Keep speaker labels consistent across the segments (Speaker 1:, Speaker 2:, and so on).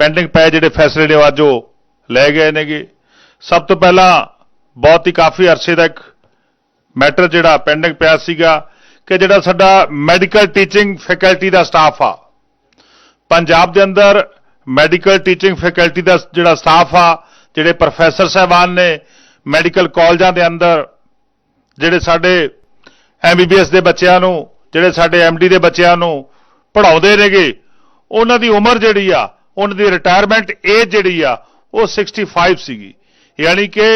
Speaker 1: Pending ਪਏ ਜਿਹੜੇ ਫੈਸਲੇ ਨੇ ਅੱਜ ਉਹ ਲੈ ਗਏ ਨੇਗੇ। ਸਭ ਤੋਂ ਪਹਿਲਾਂ ਬਹੁਤ ਹੀ ਕਾਫੀ ਅਰਸੇ ਦਾ ਇੱਕ ਮੈਟਰ ਜਿਹੜਾ ਪੈਂਡਿੰਗ ਪਿਆ ਸੀਗਾ ਕਿ ਜਿਹੜਾ ਸਾਡਾ ਮੈਡੀਕਲ ਟੀਚਿੰਗ ਫੈਕਲਟੀ ਦਾ ਸਟਾਫ ਆ। ਪੰਜਾਬ ਦੇ ਅੰਦਰ ਮੈਡੀਕਲ ਟੀਚਿੰਗ ਫੈਕਲਟੀ ਦਾ ਜਿਹੜਾ ਸਟਾਫ ਆ, ਜਿਹੜੇ ਪ੍ਰੋਫੈਸਰ ਸਾਹਿਬਾਨ ਨੇ ਮੈਡੀਕਲ ਕਾਲਜਾਂ ਦੇ ਅੰਦਰ, ਜਿਹੜੇ ਸਾਡੇ ਐਮਬੀਬੀਐਸ ਦੇ ਬੱਚਿਆਂ ਨੂੰ, ਜਿਹੜੇ ਸਾਡੇ ਐਮਡੀ ਦੇ ਬੱਚਿਆਂ ਨੂੰ ਪੜ੍ਹਾਉਂਦੇ ਨੇਗੇ, ਉਹਨਾਂ ਦੀ ਉਮਰ ਜਿਹੜੀ ਆ ਉਹਨਾਂ ਦੀ ਰਿਟਾਇਰਮੈਂਟ ਏਜ ਜਿਹੜੀ ਆ, ਉਹ 65 ਸੀਗੀ। ਯਾਨੀ ਕਿ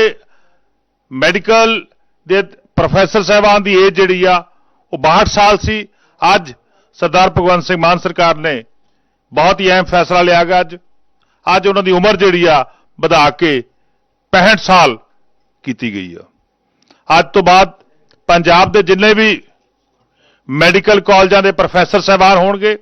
Speaker 1: ਮੈਡੀਕਲ ਦੇ ਪ੍ਰੋਫੈਸਰ ਸਾਹਿਬਾਨ ਦੀ ਏਜ ਜਿਹੜੀ ਆ, ਉਹ 62 ਸਾਲ ਸੀ। ਅੱਜ ਸਰਦਾਰ ਭਗਵੰਤ ਸਿੰਘ ਮਾਨ ਸਰਕਾਰ ਨੇ ਬਹੁਤ ਹੀ ਅਹਿਮ ਫੈਸਲਾ ਲਿਆ ਗਿਆ ਅੱਜ। ਅੱਜ ਉਹਨਾਂ ਦੀ ਉਮਰ ਜਿਹੜੀ ਆ, ਵਧਾ ਕੇ 65 ਸਾਲ ਕੀਤੀ ਗਈ ਆ। ਅੱਜ ਤੋਂ ਬਾਅਦ ਪੰਜਾਬ ਦੇ ਜਿੰਨੇ ਵੀ ਮੈਡੀਕਲ ਕਾਲਜਾਂ ਦੇ ਪ੍ਰੋਫੈਸਰ ਸਾਹਿਬਾਨ ਹੋਣਗੇ,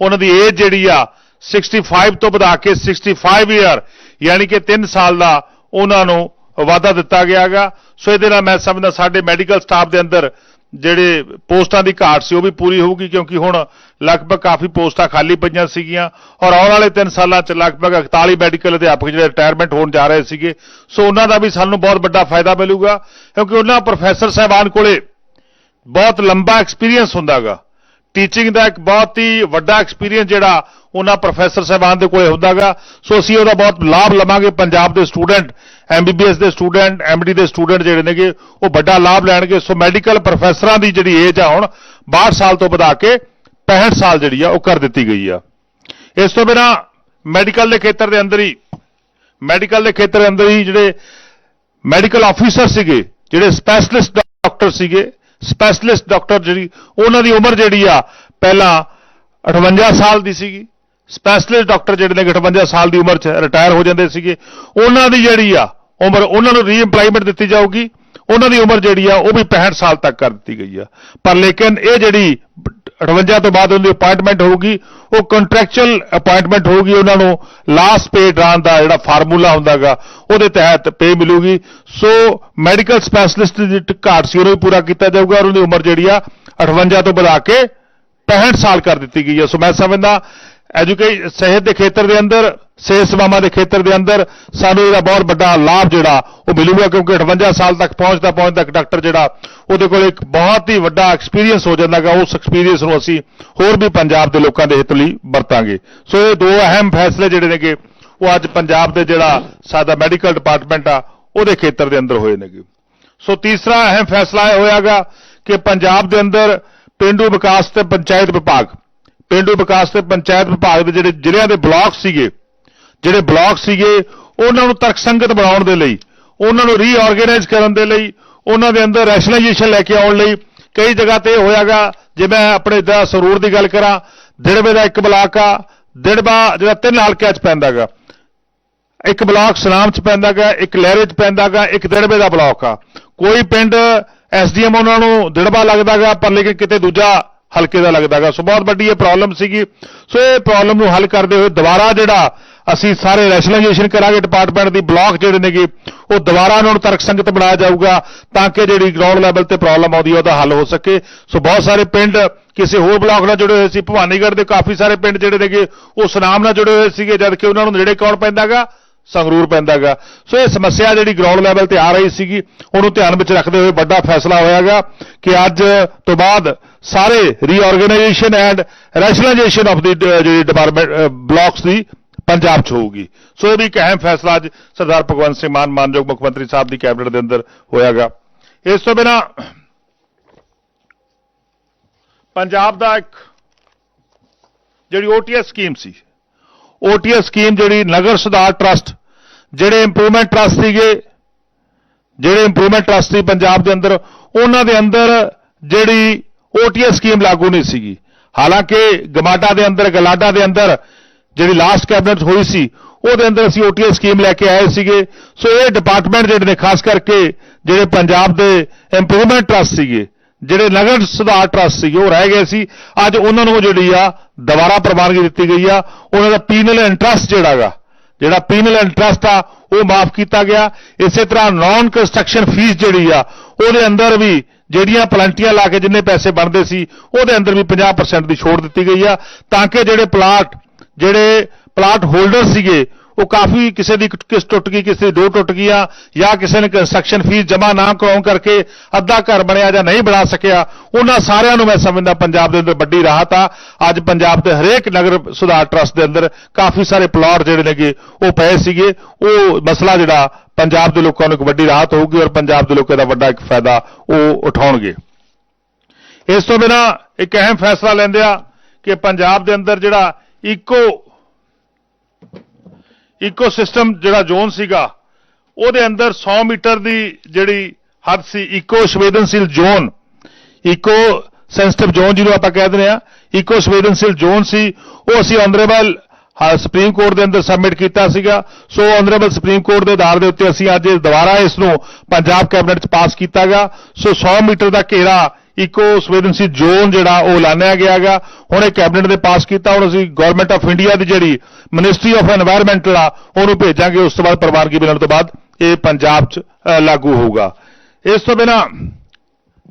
Speaker 1: ਉਹਨਾਂ ਦੀ ਏਜ ਜਿਹੜੀ ਆ 65 ਤੋਂ ਵਧਾ ਕੇ 65 ਇਅਰ ਯਾਨੀ ਕਿ 3 ਸਾਲ ਦਾ ਉਹਨਾਂ ਨੂੰ ਵਾਅਦਾ ਦਿੱਤਾ ਗਿਆਗਾ ਸੋ ਇਹਦੇ ਨਾਲ ਮੈਂ ਸਮਝਦਾ ਸਾਡੇ ਮੈਡੀਕਲ ਸਟਾਫ ਦੇ ਅੰਦਰ ਜਿਹੜੇ ਪੋਸਟਾਂ ਦੀ ਘਾਟ ਸੀ ਉਹ ਵੀ ਪੂਰੀ ਹੋਊਗੀ, ਕਿਉਂਕਿ ਹੁਣ ਲਗਭਗ ਕਾਫੀ ਪੋਸਟਾਂ ਖਾਲੀ ਪਈਆਂ ਸੀਗੀਆਂ ਔਰ ਆਉਣ ਵਾਲੇ 3 ਸਾਲਾਂ ਚ ਲਗਭਗ 41 ਮੈਡੀਕਲ ਅਧਿਆਪਕ ਜਿਹੜੇ ਰਿਟਾਇਰਮੈਂਟ ਹੋਣ ਜਾ ਰਹੇ ਸੀਗੇ, ਸੋ ਉਹਨਾਂ ਦਾ ਵੀ ਸਾਨੂੰ ਬਹੁਤ ਵੱਡਾ ਫਾਇਦਾ ਮਿਲੂਗਾ, ਕਿਉਂਕਿ ਉਹਨਾਂ ਪ੍ਰੋਫੈਸਰ ਸਾਹਿਬਾਨ ਕੋਲੇ ਬਹੁਤ ਲੰਬਾ ਐਕਸਪੀਰੀਅੰਸ ਹੁੰਦਾਗਾ ਟੀਚਿੰਗ ਦਾ ਇੱਕ ਬਹੁਤ ਹੀ ਵੱਡਾ ਐਕਸਪੀਰੀਅੰਸ ਜਿਹੜਾ ਉਹਨਾਂ ਪ੍ਰੋਫੈਸਰ ਸਾਹਿਬਾਨ ਦੇ ਕੋਲੇ ਹੁੰਦਾਗਾ ਸੋ ਅਸੀਂ ਉਹਦਾ ਬਹੁਤ ਲਾਭ ਲਵਾਂਗੇ। ਪੰਜਾਬ ਦੇ ਸਟੂਡੈਂਟ ਐਮਬੀਬੀਐਸ ਦੇ ਸਟੂਡੈਂਟ ਐਮਡੀ ਦੇ ਸਟੂਡੈਂਟ ਜਿਹੜੇ ਨੇਗੇ, ਉਹ ਵੱਡਾ ਲਾਭ ਲੈਣਗੇ। ਸੋ ਮੈਡੀਕਲ ਪ੍ਰੋਫੈਸਰਾਂ ਦੀ ਜਿਹੜੀ ਏਜ ਆ ਹੁਣ 62 ਸਾਲ ਤੋਂ ਵਧਾ ਕੇ 65 ਸਾਲ ਜਿਹੜੀ ਆ, ਉਹ ਕਰ ਦਿੱਤੀ ਗਈ ਆ। ਇਸ ਤੋਂ ਬਿਨਾ ਮੈਡੀਕਲ ਦੇ ਖੇਤਰ ਦੇ ਅੰਦਰ ਹੀ ਮੈਡੀਕਲ ਦੇ ਖੇਤਰ ਦੇ ਅੰਦਰ ਹੀ ਜਿਹੜੇ ਮੈਡੀਕਲ ਆਫੀਸਰ ਸੀਗੇ, ਜਿਹੜੇ ਸਪੈਸ਼ਲਿਸਟ ਡਾਕਟਰ ਸੀਗੇ ਸਪੈਸ਼ਲਿਸਟ ਡਾਕਟਰ ਜਿਹੜੀ, ਉਹਨਾਂ ਦੀ ਉਮਰ ਜਿਹੜੀ ਆ, ਪਹਿਲਾਂ 58 ਸਾਲ ਦੀ ਸੀਗੀ। ਸਪੈਸ਼ਲਿਸਟ ਡਾਕਟਰ ਜਿਹੜੇ ਨੇ 58 ਸਾਲ ਦੀ ਉਮਰ 'ਚ ਰਿਟਾਇਰ ਹੋ ਜਾਂਦੇ ਸੀਗੇ। ਉਹਨਾਂ ਦੀ ਜਿਹੜੀ ਆ ਉਮਰ, ਉਹਨਾਂ ਨੂੰ ਰੀਐਮਪਲਾਇਮੈਂਟ ਦਿੱਤੀ ਜਾਊਗੀ। ਉਹਨਾਂ ਦੀ ਉਮਰ ਜਿਹੜੀ ਆ, ਉਹ ਵੀ 65 ਸਾਲ ਤੱਕ ਕਰ ਦਿੱਤੀ ਗਈ ਆ। ਪਰ ਲੇਕਿਨ ਇਹ ਜਿਹੜੀ 58 ਤੋਂ ਬਾਅਦ ਉਹਦੀ ਅਪਾਇੰਟਮੈਂਟ ਹੋਊਗੀ। ਉਹ ਕੰਟਰੈਕਚੁਅਲ ਅਪਾਇੰਟਮੈਂਟ ਹੋਊਗੀ ਉਹਨਾਂ ਨੂੰ। ਲਾਸਟ ਪੇ ਡਰਾਨ ਦਾ ਜਿਹੜਾ ਫਾਰਮੂਲਾ ਹੁੰਦਾਗਾ, ਉਹਦੇ ਤਹਿਤ ਪੇ ਮਿਲੂਗੀ। ਸੋ ਮੈਡੀਕਲ ਸਪੈਸ਼ਲਿਸਟ ਦੀ ਘਾਟ ਸੀ, ਉਹਨੂੰ ਵੀ ਪੂਰਾ ਕੀਤਾ ਜਾਊਗਾ ਔਰ ਉਹਦੀ ਉਮਰ ਜਿਹੜੀ ਆ 58 ਤੋਂ ਵਧਾ ਕੇ 65 ਸਾਲ ਕਰ ਦਿੱਤੀ ਗਈ ਹੈ ਸੋ ਮੈਂ ਸਮਝਦਾ ਐਜੂਕੇਸ਼ਨ ਸਿਹਤ ਦੇ ਖੇਤਰ ਦੇ ਅੰਦਰ, ਸਿਹਤ ਸੇਵਾਵਾਂ ਦੇ ਖੇਤਰ ਦੇ ਅੰਦਰ ਸਾਨੂੰ ਇਹਦਾ ਬਹੁਤ ਵੱਡਾ ਲਾਭ ਜਿਹੜਾ ਉਹ ਮਿਲੂਗਾ ਕਿਉਂਕਿ 58 ਸਾਲ ਤੱਕ ਪਹੁੰਚਦਾ ਪਹੁੰਚਦਾ ਇੱਕ ਡਾਕਟਰ ਜਿਹੜਾ ਉਹਦੇ ਕੋਲ ਇੱਕ ਬਹੁਤ ਹੀ ਵੱਡਾ ਐਕਸਪੀਰੀਅੰਸ ਹੋ ਜਾਂਦਾਗਾ ਉਸ ਐਕਸਪੀਰੀਅੰਸ ਨੂੰ ਅਸੀਂ ਹੋਰ ਵੀ ਪੰਜਾਬ ਦੇ ਲੋਕਾਂ ਦੇ ਹਿੱਤ ਲਈ ਵਰਤਾਂਗੇ। ਸੋ ਇਹ ਦੋ ਅਹਿਮ ਫੈਸਲੇ ਜਿਹੜੇ ਨੇਗੇ, ਉਹ ਅੱਜ ਪੰਜਾਬ ਦੇ ਜਿਹੜਾ ਸਾਡਾ ਮੈਡੀਕਲ ਡਿਪਾਰਟਮੈਂਟ ਆ, ਉਹਦੇ ਖੇਤਰ ਦੇ ਅੰਦਰ ਹੋਏ ਨੇਗੇ। ਸੋ ਤੀਸਰਾ ਅਹਿਮ ਫੈਸਲਾ ਇਹ ਹੋਇਆਗਾ ਕਿ ਪੰਜਾਬ ਦੇ ਅੰਦਰ ਪਿੰਡੂ ਵਿਕਾਸ ਤੇ ਪੰਚਾਇਤ ਵਿਭਾਗ ਪਿੰਡੂ ਵਿਕਾਸ ਤੇ ਪੰਚਾਇਤ ਵਿਭਾਗ ਦੇ ਜਿਹੜੇ ਜ਼ਿਲ੍ਹਿਆਂ ਦੇ ਬਲਾਕ ਸੀਗੇ, ਜਿਹੜੇ ਬਲਾਕ ਸੀਗੇ, ਉਹਨਾਂ ਨੂੰ ਤਰਕਸੰਗਤ ਬਣਾਉਣ ਦੇ ਲਈ, ਉਹਨਾਂ ਨੂੰ ਰੀਆਰਗੇਨਾਈਜ਼ ਕਰਨ ਦੇ ਲਈ, ਉਹਨਾਂ ਦੇ ਅੰਦਰ ਰੈਸ਼ਨਲਾਈਜੇਸ਼ਨ ਲੈ ਕੇ ਆਉਣ ਲਈ, ਕਈ ਜਗ੍ਹਾ ਤੇ ਇਹ ਹੋਇਆਗਾ, ਜੇ ਮੈਂ ਆਪਣੇ ਦਾ ਸਰੂਰ ਦੀ ਗੱਲ ਕਰਾਂ, ਦਿੜਵੇ ਦਾ ਇੱਕ ਬਲਾਕ ਆ ਦਿੜਬਾ ਜਿਹੜਾ ਤਿੰਨ ਹਲਕਿਆਂ 'ਚ ਪੈਂਦਾਗਾ, ਇੱਕ ਬਲਾਕ ਸਨਾਮ ਚ ਪੈਂਦਾਗਾ, ਇੱਕ ਲਹਿਰੇ ਚ ਪੈਂਦਾਗਾ, ਇੱਕ ਦਿੜਵੇ ਦਾ ਬਲਾਕ ਆ। ਕੋਈ ਪਿੰਡ ਐਸਡੀਐਮ ਉਹਨਾਂ ਨੂੰ ਦਿੜਬਾ ਲੱਗਦਾਗਾ, ਪਰ ਲੇਕਿਨ ਕਿਤੇ ਦੂਜਾ ਹਲਕੇ ਦਾ ਲੱਗਦਾਗਾ ਸੋ ਬਹੁਤ ਵੱਡੀ ਇਹ ਪ੍ਰੋਬਲਮ ਸੀਗੀ। ਸੋ ਇਹ ਪ੍ਰੋਬਲਮ ਨੂੰ ਹੱਲ ਕਰਦੇ ਹੋਏ ਦੁਬਾਰਾ ਜਿਹੜਾ ਅਸੀਂ ਸਾਰੇ ਰੈਸ਼ਨਲਾਈਜੇਸ਼ਨ ਕਰਾਂਗੇ ਡਿਪਾਰਟਮੈਂਟ ਦੀ ਬਲਾਕ ਜਿਹੜੇ ਨੇਗੇ, ਉਹ ਦੁਬਾਰਾ ਉਹਨਾਂ ਨੂੰ ਤਰਕ ਸੰਗਤ ਬਣਾਇਆ ਜਾਊਗਾ ਤਾਂ ਕਿ ਜਿਹੜੀ ਗਰਾਊਂਡ ਲੈਵਲ ਤੇ ਪ੍ਰੋਬਲਮ ਆਉਂਦੀ ਹੈ, ਉਹਦਾ ਹੱਲ ਹੋ ਸਕੇ। ਸੋ ਬਹੁਤ ਸਾਰੇ ਪਿੰਡ ਕਿਸੇ ਹੋਰ ਬਲਾਕ ਨਾਲ ਜੁੜੇ ਹੋਏ ਸੀ। ਭਵਾਨੀਗੜ੍ਹ ਦੇ ਕਾਫੀ ਸਾਰੇ ਪਿੰਡ ਜਿਹੜੇ ਨੇਗੇ, ਉਹ ਸੁਨਾਮ ਨਾਲ ਜੁੜੇ ਹੋਏ ਸੀਗੇ ਜਦ ਕਿ ਉਹਨਾਂ ਨੂੰ ਨੇੜੇ ਕੌਣ ਪੈਂਦਾਗਾ ਸੰਗਰੂਰ ਪੈਂਦਾਗਾ ਸੋ ਇਹ ਸਮੱਸਿਆ ਜਿਹੜੀ ਗਰਾਊਂਡ ਲੈਵਲ ਤੇ ਆ ਰਹੀ ਸੀਗੀ, ਉਹਨੂੰ ਧਿਆਨ ਵਿੱਚ ਰੱਖਦੇ ਹੋਏ ਵੱਡਾ ਫੈਸਲਾ ਹੋਇਆਗਾ ਕਿ ਅੱਜ ਤੋਂ ਬਾਅਦ ਸਾਰੇ ਰੀਆਰਗੇਨਾਈਜੇਸ਼ਨ ਐਂਡ ਰੈਸ਼ਨਲਾਈਜੇਸ਼ਨ ਆਫ ਦੀ ਜਿਹੜੀ ਡਿਪਾਰਟਮੈਂਟ ਬਲਾਕਸ uh, ਦੀ ਪੰਜਾਬ 'ਚ ਹੋਊਗੀ। ਸੋ ਇਹ ਵੀ ਇੱਕ ਅਹਿਮ ਫੈਸਲਾ ਅੱਜ ਸਰਦਾਰ ਭਗਵੰਤ ਸਿੰਘ ਮਾਨ ਮਾਨਯੋਗ ਮੁੱਖ ਮੰਤਰੀ ਸਾਹਿਬ ਦੀ ਕੈਬਨਿਟ ਦੇ ਅੰਦਰ ਹੋਇਆਗਾ। ਇਸ ਤੋਂ ਬਿਨਾ ਪੰਜਾਬ ਦਾ ਇੱਕ ਜਿਹੜੀ ਓਟੀਐਸ ਸਕੀਮ ਸੀ ਓਟੀਐਸ ਸਕੀਮ ਜਿਹੜੀ ਨਗਰ ਸੁਧਾਰ ਟਰਸਟ ਜਿਹੜੇ ਇੰਪਰੂਵਮੈਂਟ ਟਰਸਟ ਸੀਗੇ, ਜਿਹੜੇ ਇੰਪਰੂਵਮੈਂਟ ਟਰਸਟ ਸੀ ਪੰਜਾਬ ਦੇ ਅੰਦਰ, ਉਹਨਾਂ ਦੇ ਅੰਦਰ ਜਿਹੜੀ ਓਟੀਐਸ ਸਕੀਮ ਲਾਗੂ ਨਹੀਂ ਸੀਗੀ। ਹਾਲਾਂਕਿ ਗਮਾਡਾ ਦੇ ਅੰਦਰ, ਗਲਾਡਾ ਦੇ ਅੰਦਰ ਜਿਹੜੀ ਲਾਸਟ ਕੈਬਨਿਟ ਹੋਈ ਸੀ, ਉਹਦੇ ਅੰਦਰ ਅਸੀਂ ਓਟੀਐਸ ਸਕੀਮ ਲੈ ਕੇ ਆਏ ਸੀਗੇ। ਸੋ ਇਹ ਡਿਪਾਰਟਮੈਂਟ ਜਿਹੜੇ ਨੇ, ਖਾਸ ਕਰਕੇ ਜਿਹੜੇ ਪੰਜਾਬ ਦੇ ਇੰਪਰੂਵਮੈਂਟ ਟਰਸਟ ਸੀਗੇ, ਜਿਹੜੇ ਨਗਰ ਸੁਧਾਰ ਟਰਸਟ ਸੀਗੇ, ਉਹ ਰਹਿ ਗਏ ਸੀ। ਅੱਜ ਉਹਨਾਂ ਨੂੰ ਜਿਹੜੀ ਆ, ਦੁਬਾਰਾ ਪ੍ਰਵਾਨਗੀ ਦਿੱਤੀ ਗਈ ਆ। ਉਹਨਾਂ ਦਾ ਪੀਨਲ ਇੰਟਰਸਟ ਜਿਹੜਾਗਾ ਜਿਹੜਾ ਪੀਨਲ ਇੰਟਰਸਟ ਆ, ਉਹ ਮਾਫ ਕੀਤਾ ਗਿਆ। ਇਸੇ ਤਰ੍ਹਾਂ ਨਾਨ ਕੰਸਟਰਕਸ਼ਨ ਫੀਸ ਜਿਹੜੀ ਆ, ਉਹਦੇ ਅੰਦਰ ਵੀ ਜਿਹੜੀਆਂ ਪਲੰਟੀਆਂ ਲਾ ਕੇ ਜਿੰਨੇ ਪੈਸੇ ਬਣਦੇ ਸੀ, ਉਹਦੇ ਅੰਦਰ ਵੀ 50% ਦੀ ਛੋਟ ਦਿੱਤੀ ਗਈ ਆ। ਤਾਂ ਕਿ ਜਿਹੜੇ ਪਲਾਟ ਜਿਹੜੇ ਪਲਾਟ ਹੋਲਡਰ ਸੀਗੇ, ਉਹ ਕਾਫੀ ਕਿਸੇ ਦੀ ਕਿਸ ਟੁੱਟ ਗਈ, ਕਿਸੇ ਦੀ ਦੋ ਟੁੱਟ ਗਈਆਂ, ਜਾਂ ਕਿਸੇ ਨੇ ਕੰਸਟਰਕਸ਼ਨ ਫੀਸ ਜਮ੍ਹਾਂ ਨਾ ਕਰਾਉਣ ਕਰਕੇ ਅੱਧਾ ਘਰ ਬਣਿਆ ਜਾਂ ਨਹੀਂ ਬਣਾ ਸਕਿਆ, ਉਹਨਾਂ ਸਾਰਿਆਂ ਨੂੰ ਮੈਂ ਸਮਝਦਾ ਪੰਜਾਬ ਦੇ ਅੰਦਰ ਵੱਡੀ ਰਾਹਤ ਆ। ਅੱਜ ਪੰਜਾਬ ਦੇ ਹਰੇਕ ਨਗਰ ਸੁਧਾਰ ਟਰਸਟ ਦੇ ਅੰਦਰ ਕਾਫੀ ਸਾਰੇ ਪਲਾਟ ਜਿਹੜੇ ਨੇਗੇ, ਉਹ ਪਏ ਸੀਗੇ। ਉਹ ਮਸਲਾ ਜਿਹੜਾ ਪੰਜਾਬ ਦੇ ਲੋਕਾਂ ਨੂੰ ਇੱਕ ਵੱਡੀ ਰਾਹਤ ਹੋਊਗੀ ਔਰ ਪੰਜਾਬ ਦੇ ਲੋਕਾਂ ਦਾ ਵੱਡਾ ਇੱਕ ਫਾਇਦਾ ਉਹ ਉਠਾਉਣਗੇ। ਇਸ ਤੋਂ ਬਿਨਾ ਇੱਕ ਅਹਿਮ ਫੈਸਲਾ ਲੈਂਦੇ ਆ ਕਿ ਪੰਜਾਬ ਦੇ ਅੰਦਰ ਜਿਹੜਾ ਇਕੋ ਇਕੋ ਸਿਸਟਮ ਜਿਹੜਾ ਜ਼ੋਨ ਸੀਗਾ, ਉਹਦੇ ਅੰਦਰ 100 ਮੀਟਰ ਦੀ ਜਿਹੜੀ ਹੱਦ ਸੀ ਇਕੋ ਸੰਵੇਦਨਸ਼ੀਲ ਜ਼ੋਨ ਇਕੋ ਸੈਂਸਿਟਿਵ ਜ਼ੋਨ ਜਿਹਨੂੰ ਆਪਾਂ ਕਹਿ ਦਿੰਦੇ ਆ ਇਕੋ ਸੰਵੇਦਨਸ਼ੀਲ ਜ਼ੋਨ ਸੀ, ਉਹ ਅਸੀਂ ਆਨਰੇਬਲ ਹਾਂ ਸੁਪਰੀਮ ਕੋਰਟ ਦੇ ਅੰਦਰ ਸਬਮਿਟ ਕੀਤਾ ਸੀਗਾ। ਸੋ ਆਨਰੇਬਲ ਸੁਪਰੀਮ ਕੋਰਟ ਦੇ ਆਧਾਰ ਦੇ ਉੱਤੇ ਅਸੀਂ ਅੱਜ ਦੁਬਾਰਾ ਇਸ ਨੂੰ ਪੰਜਾਬ ਕੈਬਨਿਟ 'ਚ ਪਾਸ ਕੀਤਾ ਗਿਆ ਸੋ 100 ਮੀਟਰ ਦਾ ਘੇਰਾ ਇਕੋ ਸੰਵੇਦਨਸ਼ੀਲ ਜ਼ੋਨ ਜਿਹੜਾ ਉਹ ਐਲਾਨਿਆ ਗਿਆਗਾ ਹੁਣ ਇਹ ਕੈਬਨਿਟ ਦੇ ਪਾਸ ਕੀਤਾ ਹੁਣ ਅਸੀਂ ਗਵਰਨਮੈਂਟ ਆਫ ਇੰਡੀਆ ਦੀ ਜਿਹੜੀ ਮਿਨਿਸਟਰੀ ਆਫ এনवायरमेंट ਆ, ਉਹਨੂੰ ਭੇਜਾਂਗੇ। ਉਸ ਤੋਂ ਬਾਅਦ ਪ੍ਰਵਾਨਗੀ ਮਿਲਣ ਤੋਂ ਬਾਅਦ ਇਹ ਪੰਜਾਬ 'ਚ ਲਾਗੂ ਹੋਊਗਾ। ਇਸ ਤੋਂ ਬਿਨਾ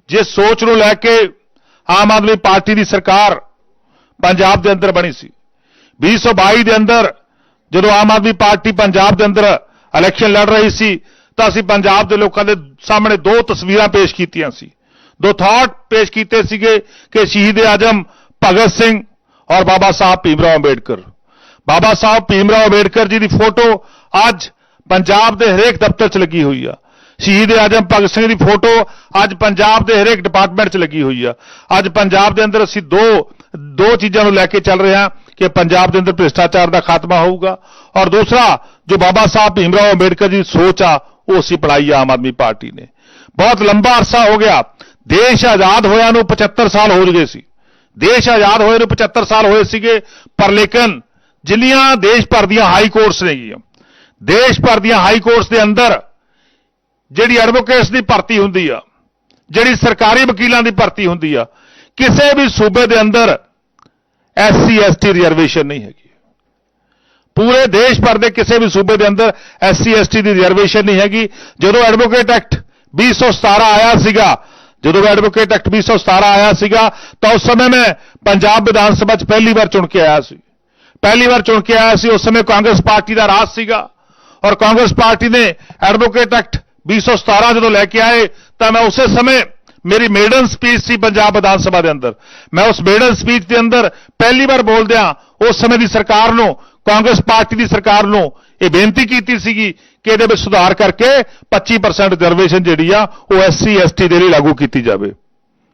Speaker 1: ਜੇ ਸੋਚ ਨੂੰ ਲੈ ਕੇ ਆਮ ਆਦਮੀ ਪਾਰਟੀ ਦੀ ਸਰਕਾਰ ਪੰਜਾਬ ਦੇ ਅੰਦਰ ਬਣੀ ਸੀ 2022 ਦੇ ਅੰਦਰ, ਜਦੋਂ ਆਮ ਆਦਮੀ ਪਾਰਟੀ ਪੰਜਾਬ ਦੇ ਅੰਦਰ ਇਲੈਕਸ਼ਨ ਲੜ ਰਹੀ ਸੀ, ਤਾਂ ਅਸੀਂ ਪੰਜਾਬ ਦੇ ਲੋਕਾਂ ਦੇ ਸਾਹਮਣੇ ਦੋ ਤਸਵੀਰਾਂ ਪੇਸ਼ ਕੀਤੀਆਂ ਸੀ। ਦੋ ਥਾਟ ਪੇਸ਼ ਕੀਤੇ ਸੀਗੇ ਕਿ ਸ਼ਹੀਦ ਆਜਮ, ਭਗਤ ਸਿੰਘ ਔਰ ਬਾਬਾ ਸਾਹਿਬ ਭੀਮਰਾਓ ਅੰਬੇਡਕਰ। ਬਾਬਾ ਸਾਹਿਬ ਭੀਮਰਾਓ ਅੰਬੇਡਕਰ ਜੀ ਦੀ ਫੋਟੋ ਅੱਜ ਪੰਜਾਬ ਦੇ ਹਰੇਕ ਦਫ਼ਤਰ 'ਚ ਲੱਗੀ ਹੋਈ ਆ। ਸ਼ਹੀਦ ਆਜਮ, ਭਗਤ ਸਿੰਘ ਦੀ ਫੋਟੋ ਅੱਜ ਪੰਜਾਬ ਦੇ ਹਰੇਕ ਡਿਪਾਰਟਮੈਂਟ 'ਚ ਲੱਗੀ ਹੋਈ ਆ। ਅੱਜ ਪੰਜਾਬ ਦੇ ਅੰਦਰ ਅਸੀਂ ਦੋ ਦੋ ਚੀਜ਼ਾਂ ਨੂੰ ਲੈ ਕੇ ਚੱਲ ਰਹੇ ਹਾਂ। ਕਿ ਪੰਜਾਬ ਦੇ ਅੰਦਰ ਭ੍ਰਿਸ਼ਟਾਚਾਰ ਦਾ ਖਾਤਮਾ ਹੋਊਗਾ। ਔਰ ਦੂਸਰਾ, ਜੋ ਬਾਬਾ ਸਾਹਿਬ ਭੀਮਰਾਓ ਅੰਬੇਡਕਰ ਦੀ ਸੋਚ ਆ, ਉਹ ਅਸੀਂ ਪੜਾਈ ਆਮ ਆਦਮੀ ਪਾਰਟੀ ਨੇ। ਬਹੁਤ ਲੰਬਾ ਅਰਸਾ ਹੋ ਗਿਆ। ਦੇਸ਼ ਆਜ਼ਾਦ ਹੋਇਆ ਨੂੰ 75 ਸਾਲ ਹੋ ਗਏ ਸੀ। ਦੇਸ਼ ਆਜ਼ਾਦ ਹੋਏ ਨੂੰ 75 ਸਾਲ ਹੋਏ ਸੀਗੇ, ਪਰ ਲੇਕਿਨ ਜਿੰਨੀਆਂ ਦੇਸ਼ ਭਰ ਦੀਆਂ ਹਾਈ ਕੋਰਟਸ ਨੇਗੀਆਂ ਦੇਸ਼ ਭਰ ਦੀਆਂ ਹਾਈ ਕੋਰਟਸ ਦੇ ਅੰਦਰ ਜਿਹੜੀ ਐਡਵੋਕੇਟਸ ਦੀ ਭਰਤੀ ਹੁੰਦੀ ਆ, ਜਿਹੜੀ ਸਰਕਾਰੀ ਵਕੀਲਾਂ ਦੀ ਭਰਤੀ ਹੁੰਦੀ ਆ, ਕਿਸੇ ਵੀ ਸੂਬੇ ਦੇ ਅੰਦਰ ਐਸਸੀ ਐਸਟੀ ਰਿਜ਼ਰਵੇਸ਼ਨ ਨਹੀਂ ਹੈਗੀ ਪੂਰੇ ਦੇਸ਼ ਭਰ ਦੇ ਕਿਸੇ ਵੀ ਸੂਬੇ ਦੇ ਅੰਦਰ ਐਸਸੀ ਐਸਟੀ ਦੀ ਰਿਜ਼ਰਵੇਸ਼ਨ ਨਹੀਂ ਹੈਗੀ ਜਦੋਂ ਐਡਵੋਕੇਟ ਐਕਟ 2017 ਆਇਆ ਸੀਗਾ ਜਦੋਂ ਐਡਵੋਕੇਟ ਐਕਟ 2017 ਆਇਆ ਸੀਗਾ ਤਾਂ ਉਸ ਸਮੇਂ ਮੈਂ ਪੰਜਾਬ ਵਿਧਾਨ ਸਭਾ 'ਚ ਪਹਿਲੀ ਵਾਰ ਚੁਣ ਕੇ ਆਇਆ ਸੀ ਪਹਿਲੀ ਵਾਰ ਚੁਣ ਕੇ ਆਇਆ ਸੀ ਉਸ ਸਮੇਂ ਕਾਂਗਰਸ ਪਾਰਟੀ ਦਾ ਰਾਜ ਸੀਗਾ ਔਰ ਕਾਂਗਰਸ ਪਾਰਟੀ ਨੇ ਐਡਵੋਕੇਟ ਐਕਟ 2017 ਜਦੋਂ ਲੈ ਕੇ ਆਏ ਤਾਂ ਮੈਂ ਉਸੇ ਸਮੇਂ ਮੇਰੀ ਮੇਡਨ ਸਪੀਚ ਸੀ ਪੰਜਾਬ ਵਿਧਾਨ ਸਭਾ ਦੇ ਅੰਦਰ। ਮੈਂ ਉਸ ਮੇਡਨ ਸਪੀਚ ਦੇ ਅੰਦਰ ਪਹਿਲੀ ਵਾਰ ਬੋਲਦਿਆਂ ਉਸ ਸਮੇਂ ਦੀ ਸਰਕਾਰ ਨੂੰ, ਕਾਂਗਰਸ ਪਾਰਟੀ ਦੀ ਸਰਕਾਰ ਨੂੰ ਇਹ ਬੇਨਤੀ ਕੀਤੀ ਸੀਗੀ ਕਿ ਇਹਦੇ ਵਿੱਚ ਸੁਧਾਰ ਕਰਕੇ 25% ਰਿਜ਼ਰਵੇਸ਼ਨ ਜਿਹੜੀ ਆ ਉਹ ਐਸਸੀ ਐਸਟੀ ਦੇ ਲਈ ਲਾਗੂ ਕੀਤੀ ਜਾਵੇ।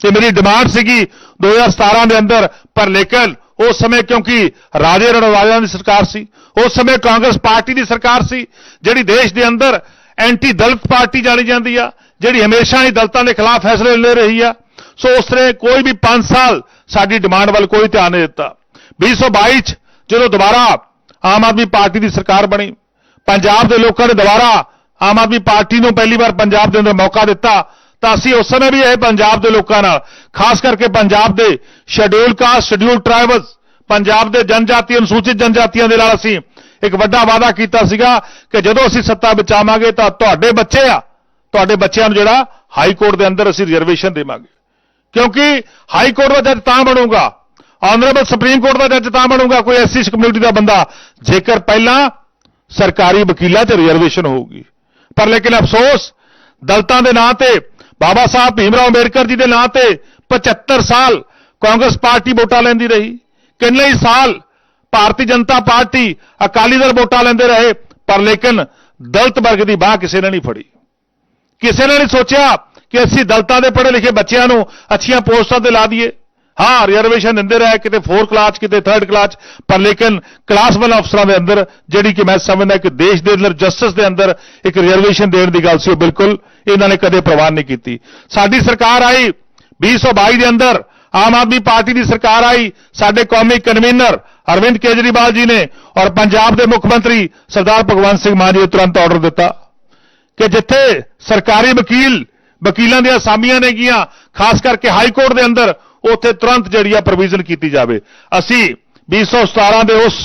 Speaker 1: ਤੇ ਮੇਰੀ ਡਿਮਾਂਡ ਸੀਗੀ 2017 ਦੇ ਅੰਦਰ, ਪਰ ਲੇਕਿਨ ਉਸ ਸਮੇਂ ਕਿਉਂਕਿ ਰਾਜੇ ਰਣਵਾਲਿਆਂ ਦੀ ਸਰਕਾਰ ਸੀ, ਉਸ ਸਮੇਂ ਕਾਂਗਰਸ ਪਾਰਟੀ ਦੀ ਸਰਕਾਰ ਸੀ, ਜਿਹੜੀ ਦੇਸ਼ ਦੇ ਅੰਦਰ ਐਂਟੀ ਦਲਿਤ ਪਾਰਟੀ ਜਾਣੀ ਜਾਂਦੀ ਆ ਜਿਹੜੀ ਹਮੇਸ਼ਾ ਹੀ ਦਲਤਾਂ ਦੇ ਖਿਲਾਫ ਫੈਸਲੇ ਲੈ ਰਹੀ ਆ, ਸੋ ਉਸਨੇ ਕੋਈ ਵੀ 5 ਸਾਲ ਸਾਡੀ ਡਿਮਾਂਡ ਵੱਲ ਕੋਈ ਧਿਆਨ ਨਹੀਂ ਦਿੱਤਾ। 2022 ਚ ਜਦੋਂ ਦੁਬਾਰਾ ਆਮ ਆਦਮੀ ਪਾਰਟੀ ਦੀ ਸਰਕਾਰ ਬਣੀ, ਪੰਜਾਬ ਦੇ ਲੋਕਾਂ ਨੇ ਦੁਬਾਰਾ ਆਮ ਆਦਮੀ ਪਾਰਟੀ ਨੂੰ ਪਹਿਲੀ ਵਾਰ ਪੰਜਾਬ ਦੇ ਅੰਦਰ ਮੌਕਾ ਦਿੱਤਾ, ਤਾਂ ਅਸੀਂ ਉਸ ਸਮੇਂ ਵੀ ਇਹ ਪੰਜਾਬ ਦੇ ਲੋਕਾਂ ਨਾਲ। ਖਾਸ ਕਰਕੇ ਪੰਜਾਬ ਦੇ schedule caste schedule tribals Punjab ਦੇ ਜਨਜਾਤੀ, ਅਨੁਸੂਚਿਤ ਜਨਜਾਤੀਆਂ ਦੇ ਨਾਲ ਅਸੀਂ ਇੱਕ ਵੱਡਾ ਵਾਅਦਾ ਕੀਤਾ ਸੀਗਾ ਕਿ ਜਦੋਂ ਅਸੀਂ ਸੱਤਾ ਵਿੱਚ ਆਵਾਂਗੇ ਤਾਂ ਤੁਹਾਡੇ ਬੱਚੇ ਆ ਤੁਹਾਡੇ ਬੱਚਿਆਂ ਨੂੰ ਜਿਹੜਾ ਹਾਈ ਕੋਰਟ ਦੇ ਅੰਦਰ ਅਸੀਂ ਰਿਜ਼ਰਵੇਸ਼ਨ ਦੇਵਾਂਗੇ। ਕਿਉਂਕਿ ਹਾਈ ਕੋਰਟ ਦਾ ਜੱਜ ਤਾਂ ਬਣੂਗਾ। ਆਨਰੇਬਲ ਸੁਪਰੀਮ ਕੋਰਟ ਦਾ ਜੱਜ ਤਾਂ ਬਣੂਗਾ, ਕੋਈ ਐਸਸੀ ਕਮਿਊਨਿਟੀ ਦਾ ਬੰਦਾ। ਜੇਕਰ ਪਹਿਲਾਂ ਸਰਕਾਰੀ ਵਕੀਲਾਂ 'ਚ ਰਿਜ਼ਰਵੇਸ਼ਨ ਹੋਊਗੀ। ਪਰ ਲੇਕਿਨ ਅਫਸੋਸ, ਦਲਤਾਂ ਦੇ ਨਾਂ ਤੇ, ਬਾਬਾ ਸਾਹਿਬ ਭੀਮਰਾਓ ਅੰਬੇਡਕਰ ਜੀ ਦੇ ਨਾਂ ਤੇ 75 ਸਾਲ ਕਾਂਗਰਸ ਪਾਰਟੀ ਵੋਟਾਂ ਲੈਂਦੀ ਰਹੀ। ਕਿੰਨੇ ਹੀ ਸਾਲ ਭਾਰਤੀ ਜਨਤਾ ਪਾਰਟੀ ਅਕਾਲੀ ਦਲ ਵੋਟਾਂ ਲੈਂਦੇ ਰਹੇ, ਪਰ ਲੇਕਿਨ ਦਲਤ ਵਰਗ ਦੀ ਬਾਹ ਕਿਸੇ ਨੇ ਨਹੀਂ ਫੜੀ। ਕਿਸੇ ਨੇ ਨਹੀਂ ਸੋਚਿਆ ਕਿ ਅਸੀਂ ਦਲਤਾਂ ਦੇ ਪੜ੍ਹੇ ਲਿਖੇ ਬੱਚਿਆਂ ਨੂੰ ਅੱਛੀਆਂ ਪੋਸਟਾਂ ਤੇ ਲਾ ਦਈਏ? ਹਾਂ ਰਿਜ਼ਰਵੇਸ਼ਨ ਦਿੰਦੇ ਰਹੇ, ਕਿਤੇ 4 ਕਲਾਸ ਕਿਤੇ 3rd ਕਲਾਸ ਪਰ ਲੇਕਿਨ ਕਲਾਸ 1 ਅਫਸਰਾਂ ਦੇ ਅੰਦਰ, ਜਿਹੜੀ ਕਿ ਮੈਂ ਸਮਝਦਾ ਕਿ ਦੇਸ਼ ਦੇ ਅੰਦਰ ਜਸਟਿਸ ਦੇ ਅੰਦਰ ਇੱਕ ਰਿਜ਼ਰਵੇਸ਼ਨ ਦੇਣ ਦੀ ਗੱਲ ਸੀ ਉਹ ਬਿਲਕੁਲ ਇਹਨਾਂ ਨੇ ਕਦੇ ਪ੍ਰਵਾਨ ਨਹੀਂ ਕੀਤੀ। ਸਾਡੀ ਸਰਕਾਰ ਆਈ 2022 ਦੇ ਅੰਦਰ, ਆਮ ਆਦਮੀ ਪਾਰਟੀ ਦੀ ਸਰਕਾਰ ਆਈ, ਸਾਡੇ ਕੌਮੀ ਕਨਵੀਨਰ ਅਰਵਿੰਦ ਕੇਜਰੀਵਾਲ ਜੀ ਨੇ ਔਰ ਪੰਜਾਬ ਦੇ ਮੁੱਖ ਮੰਤਰੀ ਸਰਦਾਰ ਭਗਵੰਤ ਸਿੰਘ ਮਾਨ ਜੀ ਨੇ ਤੁਰੰਤ ਆਰਡਰ ਦਿੱਤਾ। ਕਿ ਜਿੱਥੇ ਸਰਕਾਰੀ ਵਕੀਲ, ਵਕੀਲਾਂ ਦੀਆਂ ਅਸਾਮੀਆਂ ਨੇਗੀਆਂ ਖਾਸ ਕਰਕੇ ਹਾਈ ਕੋਰਟ ਦੇ ਅੰਦਰ, ਉੱਥੇ ਤੁਰੰਤ ਜਿਹੜੀ ਆ ਪ੍ਰੋਵੀਜ਼ਨ ਕੀਤੀ ਜਾਵੇ। ਅਸੀਂ 2017 ਦੇ ਉਸ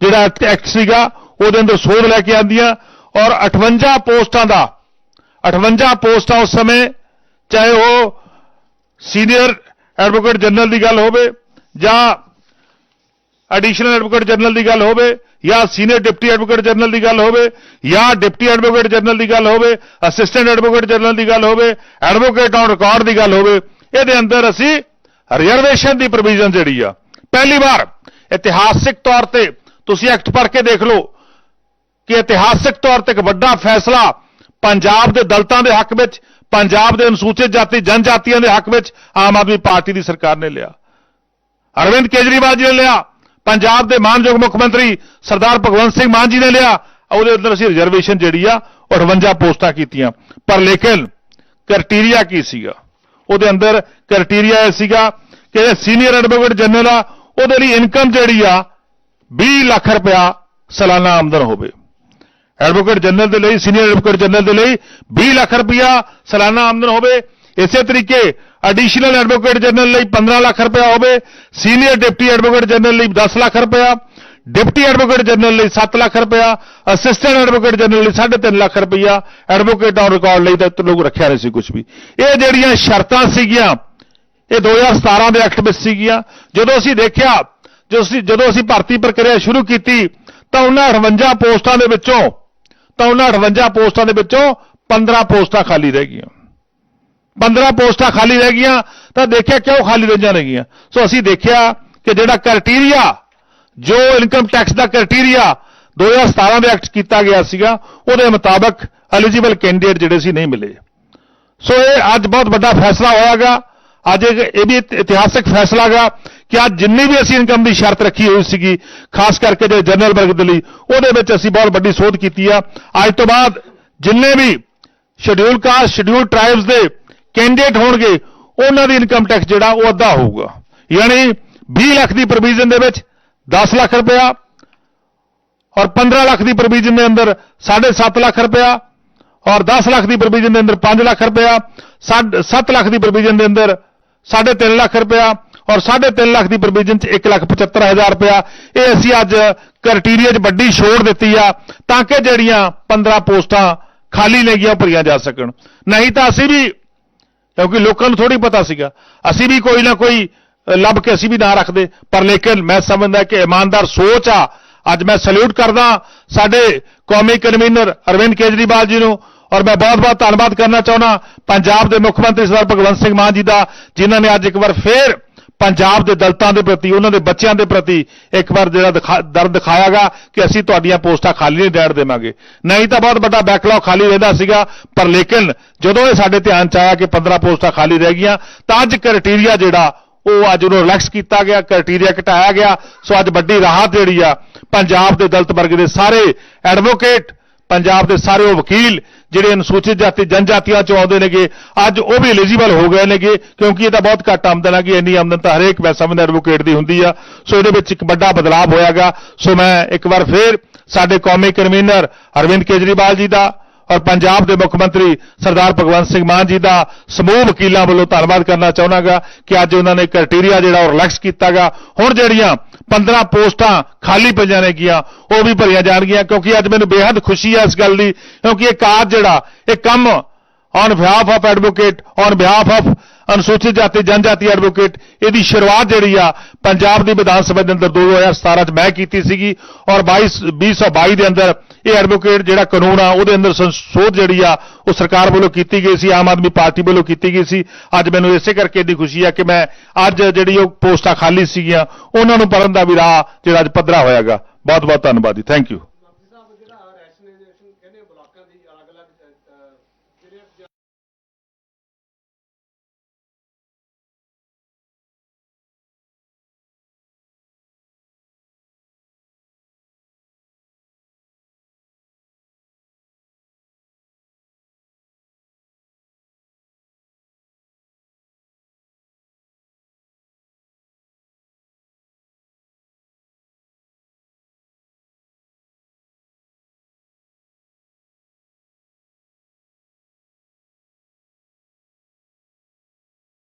Speaker 1: ਜਿਹੜਾ ਐਕਟ ਸੀਗਾ, ਉਹਦੇ ਅੰਦਰ ਸੋਧ ਲੈ ਕੇ ਆਂਦੀਆਂ ਔਰ 58 ਪੋਸਟਾਂ ਦਾ 58 ਪੋਸਟਾਂ ਉਸ ਸਮੇਂ, ਚਾਹੇ ਉਹ ਸੀਨੀਅਰ ਐਡਵੋਕੇਟ ਜਨਰਲ ਦੀ ਗੱਲ ਹੋਵੇ ਜਾਂ ਐਡੀਸ਼ਨਲ ਐਡਵੋਕੇਟ ਜਨਰਲ ਦੀ ਗੱਲ ਹੋਵੇ, ਜਾਂ ਸੀਨੀਅਰ ਡਿਪਟੀ ਐਡਵੋਕੇਟ ਜਨਰਲ ਦੀ ਗੱਲ ਹੋਵੇ, ਜਾਂ ਡਿਪਟੀ ਐਡਵੋਕੇਟ ਜਨਰਲ ਦੀ ਗੱਲ ਹੋਵੇ ਅਸਿਸਟੈਂਟ ਐਡਵੋਕੇਟ ਜਨਰਲ ਦੀ ਗੱਲ ਹੋਵੇ ਐਡਵੋਕੇਟ ਔਨ ਰਿਕਾਰਡ ਦੀ ਗੱਲ ਹੋਵੇ, ਇਹਦੇ ਅੰਦਰ ਅਸੀਂ ਰਿਜ਼ਰਵੇਸ਼ਨ ਦੀ ਪ੍ਰੋਵੀਜ਼ਨ ਜਿਹੜੀ ਆ, ਪਹਿਲੀ ਵਾਰ ਇਤਿਹਾਸਿਕ ਤੌਰ ਤੇ ਤੁਸੀਂ ਐਕਟ ਪੜ੍ਹ ਕੇ ਦੇਖ ਲਓ ਕਿ ਇਤਿਹਾਸਿਕ ਤੌਰ ਤੇ ਇੱਕ ਵੱਡਾ ਫੈਸਲਾ ਪੰਜਾਬ ਦੇ ਦਲਤਾਂ ਦੇ ਹੱਕ ਵਿੱਚ, ਪੰਜਾਬ ਦੇ ਅਨੁਸੂਚਿਤ ਜਾਤੀ, ਜਨਜਾਤੀਆਂ ਦੇ ਹੱਕ ਵਿੱਚ ਆਮ ਆਦਮੀ ਪਾਰਟੀ ਦੀ ਸਰਕਾਰ ਨੇ ਲਿਆ। ਅਰਵਿੰਦ ਕੇਜਰੀਵਾਲ ਜੀ ਨੇ ਲਿਆ। ਪੰਜਾਬ ਦੇ ਮਾਨਯੋਗ ਮੁੱਖ ਮੰਤਰੀ ਸਰਦਾਰ ਭਗਵੰਤ ਸਿੰਘ ਮਾਨ ਜੀ ਨੇ ਲਿਆ। ਉਹਦੇ ਅੰਦਰ ਅਸੀਂ ਰਿਜ਼ਰਵੇਸ਼ਨ ਜਿਹੜੀ ਆ 58 ਪੋਸਟਾਂ ਕੀਤੀਆਂ। ਪਰ ਲੇਕਿਨ ਕ੍ਰਾਈਟੇਰੀਆ ਕੀ ਸੀਗਾ? ਉਹਦੇ ਅੰਦਰ ਕ੍ਰਾਈਟੇਰੀਆ ਇਹ ਸੀਗਾ ਕਿ ਸੀਨੀਅਰ ਐਡਵੋਕੇਟ ਜਨਰਲ ਆ, ਉਹਦੇ ਲਈ ਇਨਕਮ ਜਿਹੜੀ ਆ 20 ਲੱਖ ਰੁਪਇਆ ਸਾਲਾਨਾ ਆਮਦਨ ਹੋਵੇ। ਐਡਵੋਕੇਟ ਜਨਰਲ ਦੇ ਲਈ ਸੀਨੀਅਰ ਐਡਵੋਕੇਟ ਜਨਰਲ ਦੇ ਲਈ 20 ਲੱਖ ਰੁਪਇਆ ਸਾਲਾਨਾ ਆਮਦਨ ਹੋਵੇ। ਇਸੇ ਤਰੀਕੇ ਐਡੀਸ਼ਨਲ ਐਡਵੋਕੇਟ ਜਨਰਲ ਲਈ 15 ਲੱਖ ਰੁਪਇਆ ਹੋਵੇ ਸੀਨੀਅਰ ਡਿਪਟੀ ਐਡਵੋਕੇਟ ਜਨਰਲ ਲਈ 10 ਲੱਖ ਰੁਪਇਆ ਡਿਪਟੀ ਐਡਵੋਕੇਟ ਜਨਰਲ ਲਈ 7 ਲੱਖ ਰੁਪਇਆ ਅਸਿਸਟੈਂਟ ਐਡਵੋਕੇਟ ਜਨਰਲ ਲਈ 3.5 ਲੱਖ ਰੁਪਇਆ ਐਡਵੋਕੇਟ ਔਨ ਰਿਕਾਰਡ ਲਈ ਤਾਂ ਲੋਕ ਰੱਖਿਆ ਨਹੀਂ ਸੀ ਕੁਝ ਵੀ। ਇਹ ਜਿਹੜੀਆਂ ਸ਼ਰਤਾਂ ਸੀਗੀਆਂ, ਇਹ 2017 ਦੇ ਐਕਟ ਵਿੱਚ ਸੀਗੀਆਂ, ਜਦੋਂ ਅਸੀਂ ਦੇਖਿਆ, ਜਦੋਂ ਅਸੀਂ ਜਦੋਂ ਅਸੀਂ ਭਰਤੀ ਪ੍ਰਕਿਰਿਆ ਸ਼ੁਰੂ ਕੀਤੀ, ਤਾਂ ਉਹਨਾਂ 58 ਪੋਸਟਾਂ ਦੇ ਵਿੱਚੋਂ ਤਾਂ ਉਹਨਾਂ 58 ਪੋਸਟਾਂ ਦੇ ਵਿੱਚੋਂ 15 ਪੋਸਟਾਂ ਖਾਲੀ ਰਹਿ ਗਈਆਂ। 15 ਪੋਸਟਾਂ ਖਾਲੀ ਰਹਿ ਗਈਆਂ, ਤਾਂ ਦੇਖਿਆ ਕਿਉਂ ਖਾਲੀ ਰਹੀਆਂ ਨੇਗੀਆਂ? ਸੋ ਅਸੀਂ ਦੇਖਿਆ ਕਿ ਜਿਹੜਾ ਕ੍ਰਾਈਟੇਰੀਆ ਜੋ ਇਨਕਮ ਟੈਕਸ ਦਾ ਕ੍ਰਾਈਟੇਰੀਆ 2017 ਦੇ ਐਕਟ ਕੀਤਾ ਗਿਆ ਸੀਗਾ, ਉਹਦੇ ਮੁਤਾਬਕ ਐਲੀਜੀਬਲ ਕੈਂਡੀਡੇਟ ਜਿਹੜੇ ਸੀ ਨਹੀਂ ਮਿਲੇ। ਸੋ ਇਹ ਅੱਜ ਬਹੁਤ ਵੱਡਾ ਫੈਸਲਾ ਹੋਇਆਗਾ। ਅੱਜ ਇਹ ਵੀ ਇਤ- ਇਤਿਹਾਸਕ ਫੈਸਲਾ ਹੈਗਾ ਕਿ ਅੱਜ ਜਿੰਨੀ ਵੀ ਅਸੀਂ ਇਨਕਮ ਦੀ ਸ਼ਰਤ ਰੱਖੀ ਹੋਈ ਸੀਗੀ, ਖਾਸ ਕਰਕੇ ਜਿਹੜੇ ਜਨਰਲ ਵਰਗ ਦੇ ਲਈ, ਉਹਦੇ ਵਿੱਚ ਅਸੀਂ ਬਹੁਤ ਵੱਡੀ ਸੋਧ ਕੀਤੀ ਆ। ਅੱਜ ਤੋਂ ਬਾਅਦ ਜਿੰਨੇ ਵੀ ਸ਼ਡਿਊਲ ਕਾਸਟ ਸ਼ਡਿਊਲ ਟ੍ਰਾਈਬਸ ਦੇ ਕੈਂਡੀਡੇਟ ਹੋਣਗੇ ਉਹਨਾਂ ਦੀ ਇਨਕਮ ਟੈਕਸ ਜਿਹੜਾ ਉਹ ਅੱਧਾ ਹੋਊਗਾ। ਯਾਨੀ 20 ਲੱਖ ਦੀ ਪ੍ਰੋਵੀਜ਼ਨ ਦੇ ਵਿੱਚ 10 ਲੱਖ ਰੁਪਇਆ ਔਰ 15 ਲੱਖ ਦੀ ਪ੍ਰੋਵੀਜ਼ਨ ਦੇ ਅੰਦਰ 7.5 ਲੱਖ ਰੁਪਇਆ ਔਰ 10 ਲੱਖ ਦੀ ਪ੍ਰੋਵੀਜ਼ਨ ਦੇ ਅੰਦਰ 5 ਲੱਖ ਰੁਪਇਆ 7 ਲੱਖ ਦੀ ਪ੍ਰੋਵੀਜ਼ਨ ਦੇ ਅੰਦਰ 3.5 ਲੱਖ ਰੁਪਇਆ ਔਰ 3.5 ਲੱਖ ਦੀ ਪ੍ਰੋਵੀਜ਼ਨ ਚ 1,75,000 ਰੁਪਇਆ। ਇਹ ਅਸੀਂ ਅੱਜ ਕ੍ਰਾਈਟੇਰੀਆ 'ਚ ਵੱਡੀ ਛੋੜ ਦਿੱਤੀ ਆ ਤਾਂ ਕਿ ਜਿਹੜੀਆਂ 15 ਪੋਸਟਾਂ ਖਾਲੀ ਨੇ ਭਰੀਆਂ ਜਾ ਸਕਣ। ਨਹੀਂ ਤਾਂ ਅਸੀਂ ਵੀ ਕਿਉਂਕਿ ਲੋਕਾਂ ਨੂੰ ਥੋੜੀ ਪਤਾ ਸੀਗਾ। ਅਸੀਂ ਵੀ ਕੋਈ ਨਾ ਕੋਈ ਲੱਭ ਕੇ ਅਸੀਂ ਵੀ ਨਾ ਰੱਖਦੇ। ਪਰ ਲੇਕਿਨ ਮੈਂ ਸਮਝਦਾ ਕਿ ਇਮਾਨਦਾਰ ਸੋਚ ਆ। ਅੱਜ ਮੈਂ ਸਲੂਟ ਕਰਦਾ ਸਾਡੇ ਕੌਮੀ ਕਨਵੀਨਰ ਅਰਵਿੰਦ ਕੇਜਰੀਵਾਲ ਜੀ ਨੂੰ ਔਰ ਮੈਂ ਬਹੁਤ-ਬਹੁਤ ਧੰਨਵਾਦ ਕਰਨਾ ਚਾਹੁੰਦਾ ਪੰਜਾਬ ਦੇ ਮੁੱਖ ਮੰਤਰੀ ਸਰਦਾਰ ਭਗਵੰਤ ਸਿੰਘ ਮਾਨ ਜੀ ਦਾ, ਜਿਨ੍ਹਾਂ ਨੇ ਅੱਜ ਇੱਕ ਵਾਰ ਫੇਰ ਪੰਜਾਬ ਦੇ ਦਲਤਾਂ ਦੇ ਪ੍ਰਤੀ, ਉਹਨਾਂ ਦੇ ਬੱਚਿਆਂ ਦੇ ਪ੍ਰਤੀ ਇੱਕ ਵਾਰ ਜਿਹੜਾ ਦਿਖਾ- ਦਰਦ ਦਿਖਾਇਆਗਾ ਕਿ ਅਸੀਂ ਤੁਹਾਡੀਆਂ ਪੋਸਟਾਂ ਖਾਲੀ ਨਹੀਂ ਦੇਣ ਦੇਵਾਂਗੇ। ਨਹੀਂ ਤਾਂ ਬਹੁਤ ਵੱਡਾ ਬੈਕਲੌਗ ਖਾਲੀ ਰਹਿੰਦਾ ਸੀਗਾ, ਪਰ ਲੇਕਿਨ ਜਦੋਂ ਇਹ ਸਾਡੇ ਧਿਆਨ ਚ ਆਇਆ ਕਿ 15 ਪੋਸਟਾਂ ਖਾਲੀ ਰਹਿ ਗਈਆਂ, ਤਾਂ ਅੱਜ ਕ੍ਰਾਈਟੇਰੀਆ ਜਿਹੜਾ, ਉਹ ਅੱਜ ਉਹਨੂੰ ਰਿਲੈਕਸ ਕੀਤਾ ਗਿਆ ਕ੍ਰਾਈਟੇਰੀਆ ਘਟਾਇਆ ਗਿਆ। ਸੋ ਅੱਜ ਵੱਡੀ ਰਾਹਤ ਜਿਹੜੀ ਆ, ਪੰਜਾਬ ਦੇ ਦਲਤ ਵਰਗ ਦੇ ਸਾਰੇ ਐਡਵੋਕੇਟ ਪੰਜਾਬ ਦੇ ਸਾਰੇ ਉਹ ਵਕੀਲ ਜਿਹੜੇ ਅਨੁਸੂਚਿਤ ਜਾਤੀ ਜਨਜਾਤੀਆਂ ਚੋਂ ਆਉਂਦੇ ਨੇਗੇ, ਅੱਜ ਉਹ ਵੀ ਐਲੀਜੀਬਲ ਹੋ ਗਏ ਨੇਗੇ, ਕਿਉਂਕਿ ਇਹ ਤਾਂ ਬਹੁਤ ਘੱਟ ਆਮਦਨ ਆ ਕਿ ਇੰਨੀ ਆਮਦਨ ਤਾਂ ਹਰੇਕ ਮੈਂ ਸਮਝਦਾ ਐਡਵੋਕੇਟ ਦੀ ਹੁੰਦੀ ਆ। ਸੋ ਇਹਦੇ ਵਿੱਚ ਇੱਕ ਵੱਡਾ ਬਦਲਾਅ ਹੋਇਆਗਾ। ਸੋ ਮੈਂ ਇੱਕ ਵਾਰ ਫੇਰ ਸਾਡੇ ਕੌਮੀ ਕਨਵੀਨਰ ਅਰਵਿੰਦ ਕੇਜਰੀਵਾਲ ਜੀ ਦਾ ਔਰ ਪੰਜਾਬ ਦੇ ਮੁੱਖ ਮੰਤਰੀ ਸਰਦਾਰ ਭਗਵੰਤ ਸਿੰਘ ਮਾਨ ਜੀ ਦਾ ਸਮੂਹ ਵਕੀਲਾਂ ਵੱਲੋਂ ਧੰਨਵਾਦ ਕਰਨਾ ਚਾਹੁੰਦਾਗਾ ਕਿ ਅੱਜ ਉਹਨਾਂ ਨੇ ਕ੍ਰਾਈਟੇਰੀਆ ਜਿਹੜਾ ਉਹ ਰਿਲੈਕਸ ਕੀਤਾਗਾ। ਹੁਣ ਜਿਹੜੀਆਂ 15 ਪੋਸਟਾਂ ਖਾਲੀ ਪਈਆਂ ਨੇਗੀਆਂ ਉਹ ਵੀ ਭਰੀਆਂ ਜਾਣਗੀਆਂ, ਕਿਉਂਕਿ ਅੱਜ ਮੈਨੂੰ ਬੇहद ਖੁਸ਼ੀ ਹੈ ਇਸ ਗੱਲ ਦੀ, ਕਿਉਂਕਿ ਇਹ ਕਾਰਜ ਜਿਹੜਾ, ਇਹ ਕੰਮ on behalf of advocate on behalf of ਅਨੁਸੂਚਿਤ ਜਾਤੀ, ਜਨਜਾਤੀ ਐਡਵੋਕੇਟ ਇਹਦੀ ਸ਼ੁਰੂਆਤ ਜਿਹੜੀ ਆ ਪੰਜਾਬ ਦੀ ਵਿਧਾਨ ਸਭਾ ਦੇ ਅੰਦਰ 2017 ਚ ਮੈਂ ਕੀਤੀ ਸੀਗੀ ਔਰ 22 2022 ਦੇ ਅੰਦਰ ਇਹ ਐਡਵੋਕੇਟ ਜਿਹੜਾ ਕਾਨੂੰਨ ਆ ਉਹਦੇ ਅੰਦਰ ਸੰਸ਼ੋਧ ਜਿਹੜੀ ਆ ਉਹ ਸਰਕਾਰ ਵੱਲੋਂ ਕੀਤੀ ਗਈ ਸੀ, ਆਮ ਆਦਮੀ ਪਾਰਟੀ ਵੱਲੋਂ ਕੀਤੀ ਗਈ ਸੀ। ਅੱਜ ਮੈਨੂੰ ਇਸੇ ਕਰਕੇ ਦੀ ਖੁਸ਼ੀ ਆ ਕਿ ਮੈਂ ਅੱਜ ਜਿਹੜੀ ਉਹ ਪੋਸਟਾਂ ਖਾਲੀ ਸੀਗੀਆਂ, ਉਹਨਾਂ ਨੂੰ ਭਰਨ ਦਾ ਵੀ ਰਾਹ ਜਿਹੜਾ ਅੱਜ ਪੱਧਰਾ ਹੋਇਆਗਾ। ਬਹੁਤ ਬਹੁਤ ਧੰਨਵਾਦ ਜੀ। Thank you